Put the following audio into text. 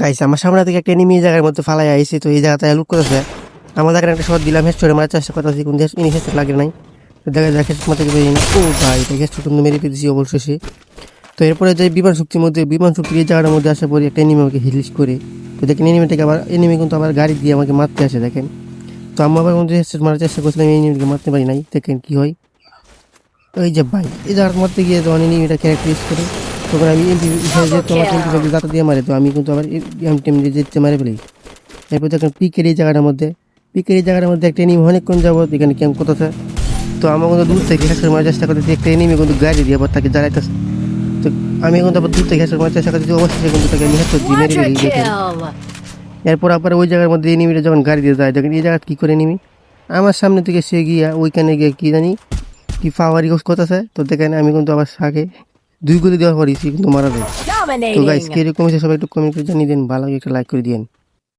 গাইছে, আমার সামনে থেকে একটা এনিমি জায়গার মধ্যে ফালাই আইছে, তো এই জায়গাটা লুট করেছে আমার জায়গায় একটা শট দিলাম হেস্ট করে মারার চেষ্টা করতেছি, কিন্তু ইনি হেস্ট লাগে নাই। তো দেখা যায় হেস্ট মারতে না ও ভাই, এটা হেস্ট কিন্তু মেরে পেয়েছি অবশেষে। তো এরপরে যে বিমান শক্তির মধ্যে বিমান শক্তির এই জায়গাটার মধ্যে আসার পরে একটা এনিমি আমাকে হিলিস করে। তো দেখেন এনিমিটাকে আবার এনিমি কিন্তু আবার গাড়ি দিয়ে আমাকে মারতে আসে, দেখেন। তো আমি আবার কিন্তু হেস্ট মারার চেষ্টা করছিলাম, এই এনিমিটাকে মারতে পারি নাই, দেখেন কী হয়। ওই যে ভাই, এই জায়গার মধ্যে গিয়ে যখন এনিমিটা ক্যারেক্টার ইউজ করে তখন আমি এমপি যে তোমার টোয়েন্টি ফাইভ দাতা দিয়ে মারে তো আমি কিন্তু আবার এম টেম দিয়ে যেতে মারে ফেলি। এরপর দেখেন পিকের এই জায়গাটার মধ্যে পিকের এই জায়গাটার মধ্যে একটা এনিমি অনেকক্ষণ যাব এখানে ক্যাম্প করতেছে। তো আমার কিন্তু দূর থেকে হেসে মারার চেষ্টা করতেছি একটা এনিমি কিন্তু গাড়ি দিয়ে আবার তাকে জ্বালাইতেছে। তো আমি কিন্তু আবার দূর থেকে হেসে মারার চেষ্টা করতেছি অবশ্যই কিন্তু তাকে দিয়ে মেরে ফেলি এরপর আবার ওই জায়গার মধ্যে এনিমিটা যখন গাড়ি দিয়ে যায় দেখেন এই জায়গা কী করে নিমি আমার সামনে থেকে সে গিয়া ওইখানে গিয়ে কী জানি কি পাওয়ার ইউজ করতেছে তো দেখেন আমি কিন্তু আবার শাকে দুই গুলি দেওয়ার পর ইসি কিন্তু মারা যায়। তো গাইস কি কীরকম হয়েছে সবাই একটু কমেন্ট করে জানিয়ে দিন ভালো লাগে একটা লাইক করে দিন